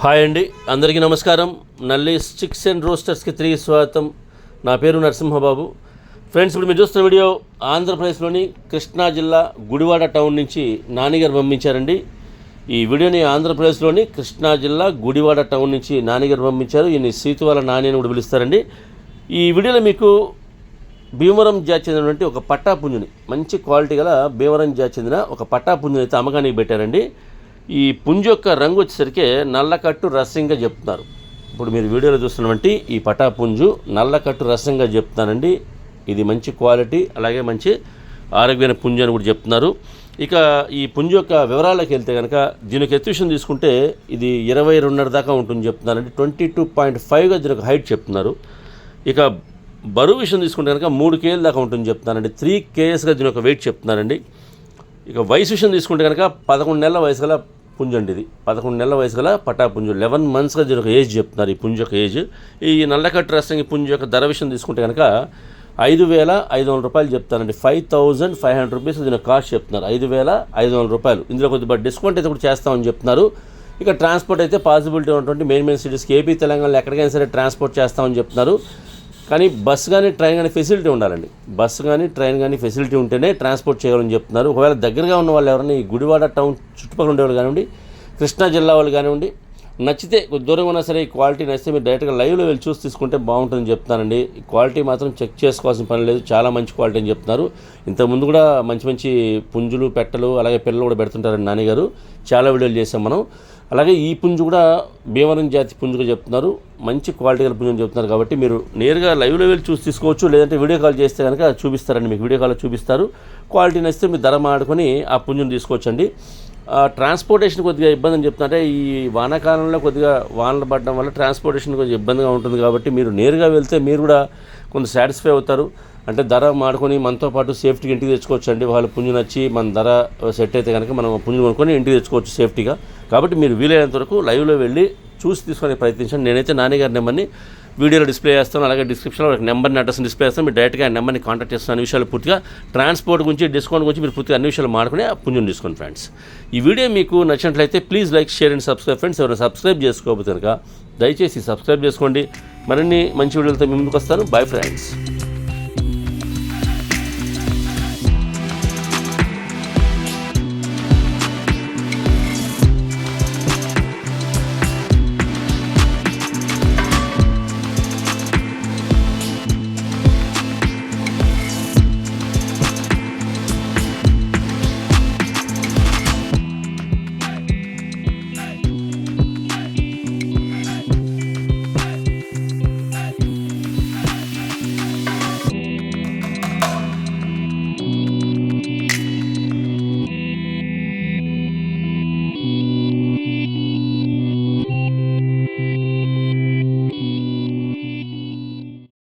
Hi అండి. అందరికీ నమస్కారం. నల్లి స్టిక్స్ అండ్ రోస్టర్స్కి తిరిగి స్వాగతం. నా పేరు నరసింహబాబు. ఫ్రెండ్స్ ఇప్పుడు మీరు చూస్తున్న వీడియో ఆంధ్రప్రదేశ్లోని కృష్ణా జిల్లా గుడివాడ టౌన్ నుంచి నానిగారు పంపించారండి. ఈ వీడియోని ఆంధ్రప్రదేశ్లోని కృష్ణా జిల్లా గుడివాడ టౌన్ నుంచి నానిగారు పంపించారు. ఈయన సీతువాల నాని అని కూడా పిలుస్తారండి. ఈ వీడియోలో మీకు భీమవరం జాతి చెందినటువంటి ఒక పట్టా పుంజుని మంచి క్వాలిటీ గల భీమవరం జాతి చెందిన ఒక పట్టా పుంజుని అయితే అమ్మకానికి పెట్టారండి. ఈ పుంజు యొక్క రంగు వచ్చేసరికి నల్లకట్టు రసంగా చెప్తున్నారు. ఇప్పుడు మీరు వీడియోలో చూస్తున్నటువంటి ఈ పటా పుంజు నల్లకట్టు రసంగా చెప్తున్నానండి ఇది మంచి క్వాలిటీ అలాగే మంచి ఆరోగ్యమైన పుంజు అని కూడా చెప్తున్నారు. ఇక ఈ పుంజు యొక్క వివరాలకు వెళ్తే కనుక దీనికి ఎత్విషన్ తీసుకుంటే ఇది ఇరవై రెండున్నర దాకా ఉంటుంది చెప్తున్నారండి. ట్వంటీ టూ పాయింట్ ఫైవ్గా దీనికి హైట్ చెప్తున్నారు. ఇక బరువు విషయం తీసుకుంటే కనుక మూడు కేజీల దాకా ఉంటుంది చెప్తున్నారండి. త్రీ కేఎస్గా దీని యొక్క వెయిట్ చెప్తున్నారండి. ఇక వయసు విషయం తీసుకుంటే కనుక పదకొండు నెలల వయసు గల పుంజు అండి ఇది పదకొండు నెలల వయసు గల పటాపుంజు లెవెన్ మంత్స్గా దీని ఒక ఏజ్ చెప్తున్నారు ఈ పుంజు యొక్క ఏజ్. ఈ నల్లకట్టు రసం ఈ పుంజు యొక్క ధర విషయం తీసుకుంటే కనుక ఐదు వేల ఐదు వందల రూపాయలు చెప్తానండి five thousand five hundred rupees దీని కాస్ట్ చెప్తున్నారు. ఐదు వేల ఐదు వందల రూపాయలు. ఇందులో కొద్దిగా డిస్కౌంట్ అయితే కూడా చేస్తామని చెప్తున్నారు. ఇక ట్రాన్స్పోర్ట్ అయితే పాసిబిలిటీ ఉన్నటువంటి మెయిన్ మెయిన్ సిటీస్కి ఏపీ తెలంగాణలో ఎక్కడికైనా సరే ట్రాన్స్పోర్ట్ చేస్తామని చెప్తున్నారు. కానీ బస్ కానీ ట్రైన్ కానీ ఫెసిలిటీ ఉండాలండి. బస్సు కానీ ట్రైన్ కానీ ఫెసిలిటీ ఉంటేనే ట్రాన్స్పోర్ట్ చేయాలని చెప్తున్నారు. ఒకవేళ దగ్గరగా ఉన్న వాళ్ళు ఎవరైనా ఈ గుడివాడ టౌన్ చుట్టుపక్కల ఉండేవాళ్ళు కానివ్వండి కృష్ణా జిల్లా వాళ్ళు కానివ్వండి నచ్చితే కొద్ది దూరం ఉన్నా సరే ఈ క్వాలిటీ నచ్చితే మీరు డైరెక్ట్గా లైవ్లో వెళ్ళి చూసి తీసుకుంటే బాగుంటుందని చెప్తానండి ఈ క్వాలిటీ మాత్రం చెక్ చేసుకోవాల్సిన పని లేదు. చాలా మంచి క్వాలిటీ అని చెప్తున్నారు. ఇంతకుముందు కూడా మంచి మంచి పుంజులు పెట్టలు అలాగే పిల్లలు కూడా పెడుతుంటారండి నాన్నగారు. చాలా వీడియోలు చేసాం మనం. అలాగే ఈ పుంజు కూడా భీమరం జాతి పుంజుగా చెప్తున్నారు. మంచి క్వాలిటీ గల పుంజుని చెప్తున్నారు కాబట్టి మీరు నేరుగా లైవ్లో వెళ్ళి చూసి తీసుకోవచ్చు లేదంటే వీడియో కాల్ చేస్తే కనుక చూపిస్తారండి మీకు వీడియో కాల్లో చూపిస్తారు. క్వాలిటీ నచ్చితే మీరు ధర మాడుకొని ఆ పుంజుని తీసుకోవచ్చండి. ఆ, ట్రాన్స్పోర్టేషన్ కొద్దిగా ఇబ్బంది అని చెప్తుంటే ఈ వానాకాలంలో కొద్దిగా వానలు పడడం వల్ల ట్రాన్స్పోర్టేషన్ కొంచెం ఇబ్బందిగా ఉంటుంది కాబట్టి మీరు నేరుగా వెళ్తే మీరు కూడా కొంత సాటిస్ఫై అవుతారు. అంటే ధర మాడుకొని మనతో పాటు సేఫ్టీగా ఇంటికి తెచ్చుకోవచ్చు అండి వాళ్ళు పుంజు నచ్చి మన ధర సెట్ అయితే కనుక మనం పుంజు కొనుక్కొని ఇంటికి తెచ్చుకోవచ్చు సేఫ్టీగా. కాబట్టి మీరు వీలైనంత వరకు లైవ్లో వెళ్ళి చూసి తీసుకునే ప్రయత్నించండి. నేనైతే నాన్నగారి నెంబర్ని వీడియోలో డిస్ప్లే చేస్తాను. అలాగే డిస్క్రిప్షన్లో ఒక నెంబర్ని అడ్రస్ డిస్ప్లే చేస్తాను. మీరు డైరెక్ట్గా ఆ నెంబర్ని కాంటాక్ట్ చేస్తాను అన్ని విషయాలు పూర్తిగా ట్రాన్స్పోర్ట్ గురించి డిస్కౌంట్ గురించి మీరు పూర్తిగా అన్ని విషయాలు మాడుకుని ఆ పుంజుని తీసుకోండి ఫ్రెండ్స్. ఈ వీడియో మీకు నచ్చినట్లయితే please like share and subscribe. Friends ఎవరైనా సబ్స్క్రైబ్ చేసుకోకపోతే కనుక దయచేసి సబ్స్క్రైబ్ చేసుకోండి. మరిన్ని మంచి వీడియోలతో ముందుకు వస్తాను. Bye friends.